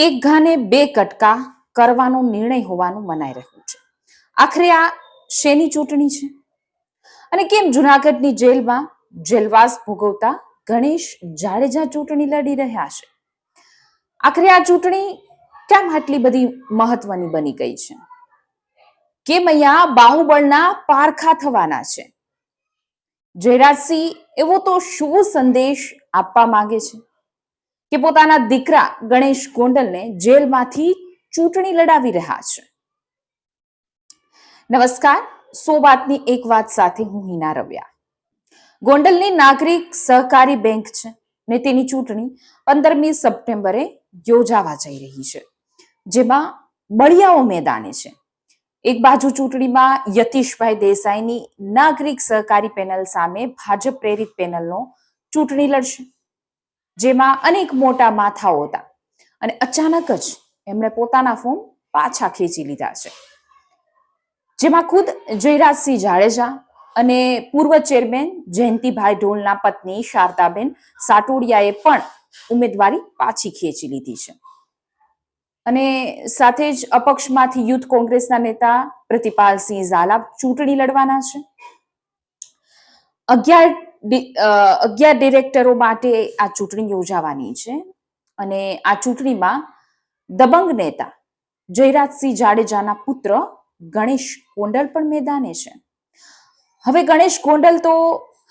એક ઘાને બે કટકા કરવાનો નિર્ણય હોવાનું મનાઈ રહ્યું છે. આખરે આ શેની ચૂંટણી છે? અને કેમ જુનાગઢની જેલમાં જેલવાસ ભોગવતા ગણેશ જાડેજા ચૂંટણી લડી રહ્યા છે? આખરે આ ચૂંટણી કેમ આટલી બધી મહત્વની બની ગઈ છે? કેમ અહીંયા બાહુબળના પારખા થવાના છે? જયરાજસિંહ એવો તો શું સંદેશ આપવા માંગે છે? કે પોતાના દીકરા ગણેશ ગોંડલને જેલમાંથી ચૂંટણી લડાવી રહ્યા છે. નમસ્કાર, સો વાતની એક વાત સાથે હું હિના રવ્યા. ગોંડલની નાગરિક સહકારી બેંક છે ને તેની ચૂંટણી પંદરમી સપ્ટેમ્બરે યોજાવા જઈ રહી છે, જેમાં બળિયાઓ મેદાને છે. એક બાજુ ચૂંટણીમાં યતીશભાઈ દેસાઈની નાગરિક સહકારી પેનલ સામે ભાજપ પ્રેરિત પેનલનો ચૂંટણી લડશે. જેમાં અનેક મોટા માથાઓ હતા. અને અચાનક જ એમણે પોતાના ફોર્મ પાછા ખેંચી લીધા છે. જેમાં ખુદ જયરાજસિંહ જાડેજા અને પૂર્વ ચેરમેન જયંતિભાઈ ઢોલના પત્ની શારદાબેન સાટોડિયાએ પણ ઉમેદવારી પાછી ખેંચી લીધી છે. અને સાથે જ અપક્ષમાંથી યુથ કોંગ્રેસના નેતા પ્રતિપાલસિંહ ઝાલા ચૂંટણી લડવાના છે. અગિયાર અગિયાર ડિરેક્ટરો માટે આ ચૂંટણી યોજાવાની છે અને આ ચૂંટણીમાં દબંગ નેતા જયરાજસિંહ જાડેજાના પુત્ર ગણેશ કોંડલ પણ મેદાને છે. હવે ગણેશ કોંડલ તો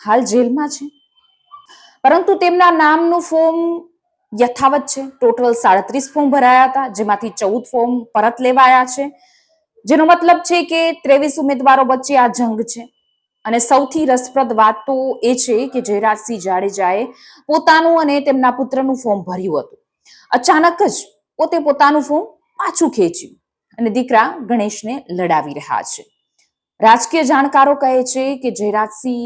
હાલ જેલમાં છે. પરંતુ તેમના નામનું ફોર્મ યથાવત છે. ટોટલ સાડત્રીસ ફોર્મ ભરાયા હતા, જેમાંથી ચૌદ ફોર્મ પરત લેવાયા છે. જેનો મતલબ છે કે ત્રેવીસ ઉમેદવારો વચ્ચે આ જંગ છે. અને સૌથી રસપ્રદ વાત તો એ છે કે જયરાજસિંહ જાડેજાએ પોતાનું અને તેમના પુત્રનું ફોર્મ ભર્યું હતું. અચાનક જ પોતે પોતાનું ફોર્મ પાછું ખેંચ્યું અને દીકરા ગણેશને લડાવી રહ્યા છે. રાજકીય જાણકારો કહે છે કે જયરાજસિંહ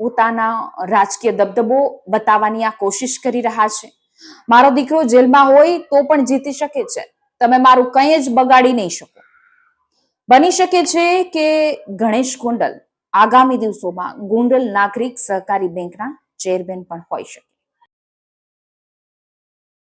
પોતાના રાજકીય દબદબો બતાવવાની આ કોશિશ કરી રહ્યા છે. મારો દીકરો જેલમાં હોય તો પણ જીતી શકે છે. તમે મારું કંઈ જ બગાડી નહીં શકો. બની શકે છે કે ગણેશ ગોંડલ આગામી દિવસોમાં ગુંડલ નાગરિક સહકારી બેંકના ચેરમેન પણ હોઈ શકે.